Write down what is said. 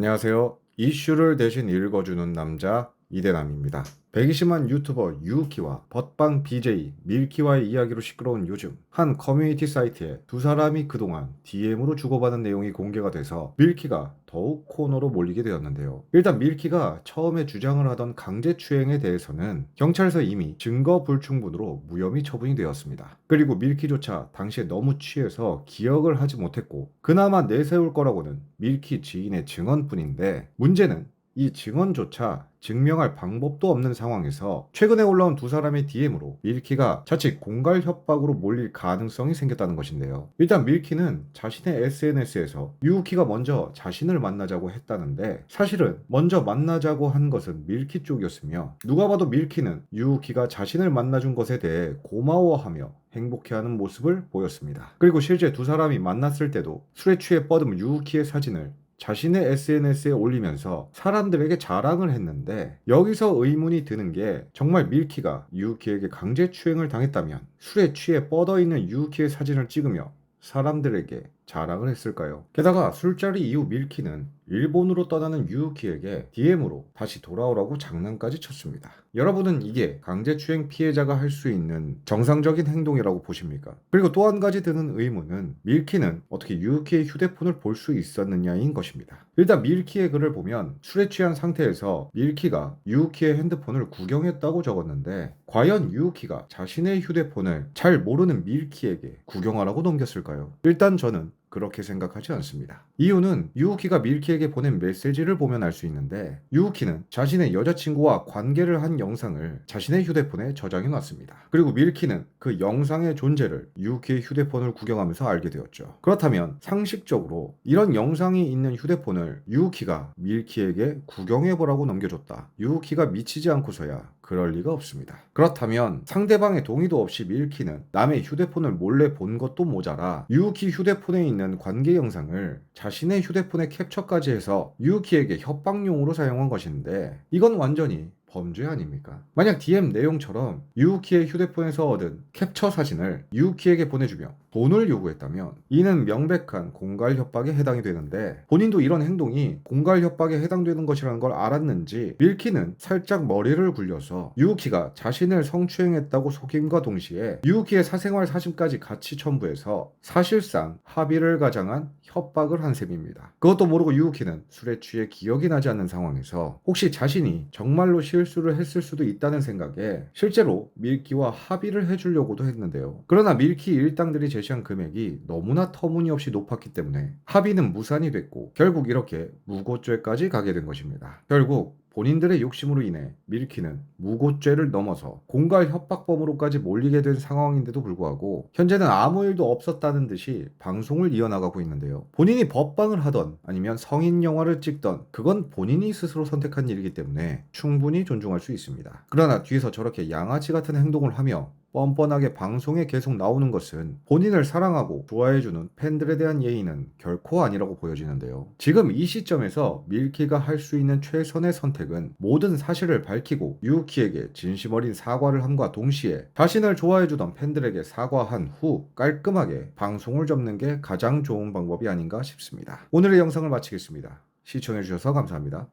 안녕하세요. 이슈를 대신 읽어주는 남자 이대남입니다. 120만 유튜버 유키와 벗방 BJ 밀키와의 이야기로 시끄러운 요즘 한 커뮤니티 사이트에 두 사람이 그동안 DM으로 주고받은 내용이 공개가 돼서 밀키가 더욱 코너로 몰리게 되었는데요. 일단 밀키가 처음에 주장을 하던 강제 추행에 대해서는 경찰서 이미 증거 불충분으로 무혐의 처분이 되었습니다. 그리고 밀키조차 당시에 너무 취해서 기억을 하지 못했고 그나마 내세울 거라고는 밀키 지인의 증언뿐인데 문제는 이 증언조차 증명할 방법도 없는 상황에서 최근에 올라온 두 사람의 DM으로 밀키가 자칫 공갈 협박으로 몰릴 가능성이 생겼다는 것인데요. 일단 밀키는 자신의 SNS에서 유우키가 먼저 자신을 만나자고 했다는데 사실은 먼저 만나자고 한 것은 밀키 쪽이었으며 누가 봐도 밀키는 유우키가 자신을 만나준 것에 대해 고마워하며 행복해하는 모습을 보였습니다. 그리고 실제 두 사람이 만났을 때도 술에 취해 뻗은 유우키의 사진을 자신의 SNS에 올리면서 사람들에게 자랑을 했는데 여기서 의문이 드는 게 정말 밀키가 유우키에게 강제 추행을 당했다면 술에 취해 뻗어 있는 유우키의 사진을 찍으며 사람들에게 자랑을 했을까요? 게다가 술자리 이후 밀키는 일본으로 떠나는 유우키에게 DM으로 다시 돌아오라고 장난까지 쳤습니다. 여러분은 이게 강제추행 피해자가 할 수 있는 정상적인 행동이라고 보십니까? 그리고 또 한 가지 드는 의문은 밀키는 어떻게 유우키의 휴대폰을 볼 수 있었느냐인 것입니다. 일단 밀키의 글을 보면 술에 취한 상태에서 밀키가 유우키의 핸드폰을 구경했다고 적었는데 과연 유우키가 자신의 휴대폰을 잘 모르는 밀키에게 구경하라고 넘겼을까요? 일단 저는 그렇게 생각하지 않습니다. 이유는 유우키가 밀키에게 보낸 메시지를 보면 알 수 있는데 유우키는 자신의 여자친구와 관계를 한 영상을 자신의 휴대폰에 저장해 놨습니다. 그리고 밀키는 그 영상의 존재를 유우키의 휴대폰을 구경하면서 알게 되었죠. 그렇다면 상식적으로 이런 영상이 있는 휴대폰을 유우키가 밀키에게 구경해 보라고 넘겨줬다. 유우키가 미치지 않고서야 그럴 리가 없습니다. 그렇다면 상대방의 동의도 없이 밀키는 남의 휴대폰을 몰래 본 것도 모자라 유우키 휴대폰에 있는 관계 영상을 자신의 휴대폰에 캡처까지 해서 유우키에게 협박용으로 사용한 것인데 이건 완전히 범죄 아닙니까? 만약 DM 내용처럼 유우키의 휴대폰에서 얻은 캡처 사진을 유우키에게 보내주며 돈을 요구했다면 이는 명백한 공갈 협박에 해당이 되는데 본인도 이런 행동이 공갈 협박에 해당되는 것이라는 걸 알았는지 밀키는 살짝 머리를 굴려서 유우키가 자신을 성추행했다고 속임과 동시에 유우키의 사생활 사진까지 같이 첨부해서 사실상 합의를 가장한 협박을 한 셈입니다. 그것도 모르고 유우키는 술에 취해 기억이 나지 않는 상황에서 혹시 자신이 정말로 실 수를 했을 수도 있다는 생각에 실제로 밀키와 합의를 해주려고도 했는데요. 그러나 밀키 일당들이 제시한 금액이 너무나 터무니없이 높았기 때문에 합의는 무산이 됐고 결국 이렇게 무고죄까지 가게 된 것입니다. 결국 본인들의 욕심으로 인해 밀키는 무고죄를 넘어서 공갈 협박범으로까지 몰리게 된 상황인데도 불구하고 현재는 아무 일도 없었다는 듯이 방송을 이어나가고 있는데요. 본인이 법방을 하던 아니면 성인 영화를 찍던 그건 본인이 스스로 선택한 일이기 때문에 충분히 존중할 수 있습니다. 그러나 뒤에서 저렇게 양아치 같은 행동을 하며 뻔뻔하게 방송에 계속 나오는 것은 본인을 사랑하고 좋아해주는 팬들에 대한 예의는 결코 아니라고 보여지는데요. 지금 이 시점에서 밀키가 할 수 있는 최선의 선택은 모든 사실을 밝히고 유우키에게 진심 어린 사과를 함과 동시에 자신을 좋아해주던 팬들에게 사과한 후 깔끔하게 방송을 접는 게 가장 좋은 방법이 아닌가 싶습니다. 오늘의 영상을 마치겠습니다. 시청해주셔서 감사합니다.